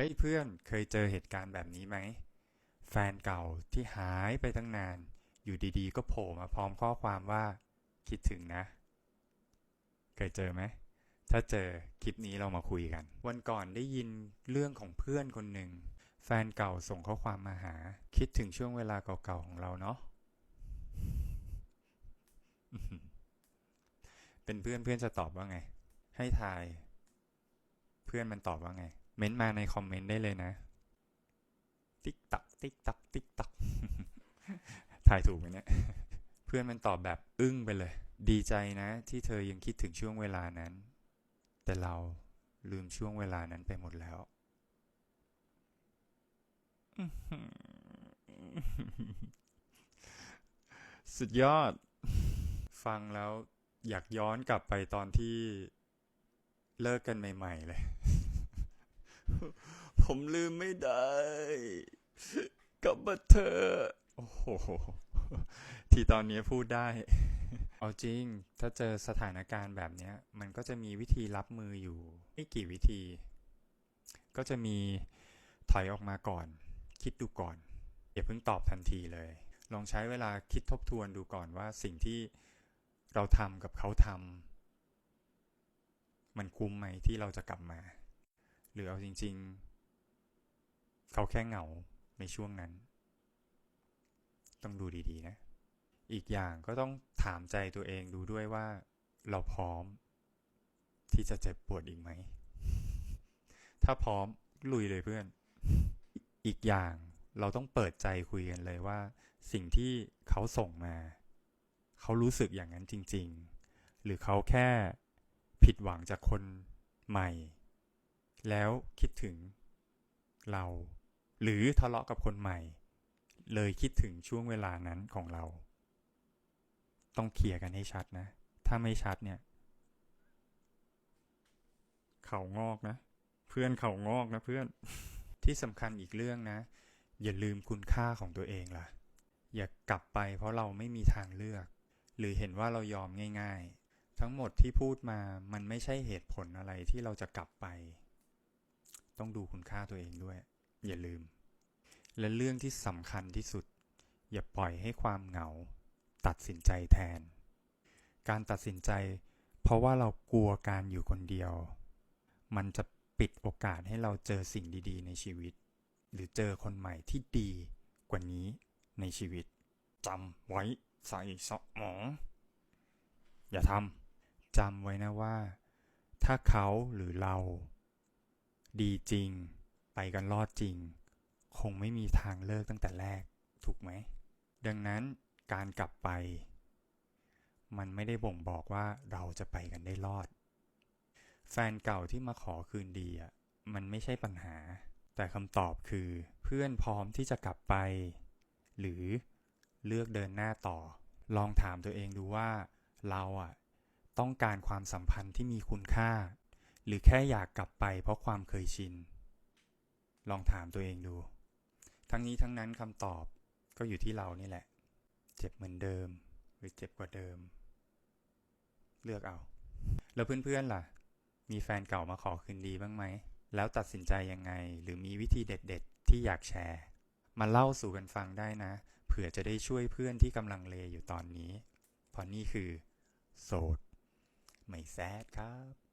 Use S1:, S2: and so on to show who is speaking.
S1: เฮ้ยเพื่อนเคยเจอเหตุการณ์แบบนี้ไหม แฟนเก่าที่หายไปตั้งนาน อยู่ดีๆ ก็โผล่มาพร้อมข้อความว่า คิดถึงนะ เคยเจอไหม ถ้าเจอคลิปนี้เรามาคุยกัน วันก่อนได้ยินเรื่องของเพื่อนคนหนึ่ง แฟนเก่าส่งข้อความมาหา คิดถึงช่วงเวลาเก่าๆของเราเนาะเป็นเพื่อนเพื่อนจะตอบว่าไง ให้ทาย เพื่อนมันตอบว่าไง เม้นต์มาในคอมเมนต์ได้เลยนะ ติ๊กตักติ๊กตักติ๊กตักถ่ายถูกไหมเนี่ย เพื่อนมันตอบแบบอึ้งไปเลย ดีใจนะ ที่เธอยังคิดถึงช่วงเวลานั้น แต่เราลืมช่วงเวลานั้นไปหมดแล้ว สุดยอด ฟังแล้วอยากย้อนกลับไปตอนที่เลิกกันใหม่ ๆ เลย ผมลืมไม่ได้ กลับมาเธอ โอ้โห ที่ตอนนี้พูดได้ เอาจริง ถ้าเจอสถานการณ์แบบเนี้ยมันก็จะมีวิธีรับมืออยู่ไม่กี่วิธี ก็จะมีถอยออกมาก่อน คิดดูก่อน อย่าเพิ่งตอบทันทีเลย ลองใช้เวลาคิดทบทวนดูก่อนว่าสิ่งที่เราทำกับเขาทำมันคุ้มไหมที่เราจะกลับมา รือเอาจริง ๆ เขาแค่เหงาในช่วงนั้น ต้องดูดีๆนะ อีกอย่างก็ต้องถามใจตัวเองดูด้วยว่า เราพร้อม ที่จะเจ็บปวดอีกไหม ถ้าพร้อมลุยเลยเพื่อน อีกอย่างเราต้องเปิดใจคุยกันเลยว่า สิ่งที่เขาส่งมา เขารู้สึกอย่างนั้นจริง ๆ หรือเขาแค่ผิดหวังจากคนใหม่ แล้วคิดถึงเรา หรือทะเลาะกับคนใหม่ เลยคิดถึงช่วงเวลานั้นของเรา ต้องเคลียร์กันให้ชัดนะ ถ้าไม่ชัดเนี่ย เขางอกนะ เพื่อนเขางอกนะเพื่อนที่สำคัญอีกเรื่องนะ อย่าลืมคุณค่าของตัวเองล่ะ อย่ากลับไปเพราะเราไม่มีทางเลือก หรือเห็นว่าเรายอมง่าย ๆ ทั้งหมดที่พูดมามันไม่ใช่เหตุผลอะไรที่เราจะกลับไป ต้องดูคุณค่าตัวเองด้วย อย่าลืม และเรื่องที่สำคัญที่สุด อย่าปล่อยให้ความเหงา ตัดสินใจแทน การตัดสินใจ เพราะว่าเรากลัวการอยู่คนเดียว มันจะปิดโอกาสให้เราเจอสิ่งดี ๆ ในชีวิต หรือเจอคนใหม่ที่ดีกว่านี้ในชีวิตจำไว้ใส่สมองอย่าทำจำไว้นะว่า ถ้าเขาหรือเรา ดีจริง ไปกันรอดจริง คงไม่มีทางเลิกตั้งแต่แรก ถูกไหม ดังนั้นการกลับไป มันไม่ได้บ่งบอกว่าเราจะไปกันได้รอด แฟนเก่าที่มาขอคืนดีอะมันไม่ใช่ปัญหา แต่คำตอบคือเพื่อนพร้อมที่จะกลับไป หรือเลือกเดินหน้าต่อ ลองถามตัวเองดูว่า เราอะต้องการความสัมพันธ์ที่มีคุณค่า หรือแค่อยากกลับไปเพราะความเคยชิน ลองถามตัวเองดู ทั้งนี้ทั้งนั้นคำตอบก็อยู่ที่เรานี่แหละ เจ็บเหมือนเดิม หรือเจ็บกว่าเดิม เลือกเอา แล้วเพื่อนๆล่ะ มีแฟนเก่ามาขอคืนดีบ้างไหม แล้วตัดสินใจยังไง หรือมีวิธีเด็ด ๆ ที่อยากแชร์ มาเล่าสู่กันฟังได้นะ เผื่อจะได้ช่วยเพื่อนที่กำลังเลอยู่ตอนนี้ เพราะนี่คือ โสด ไม่แซดครับ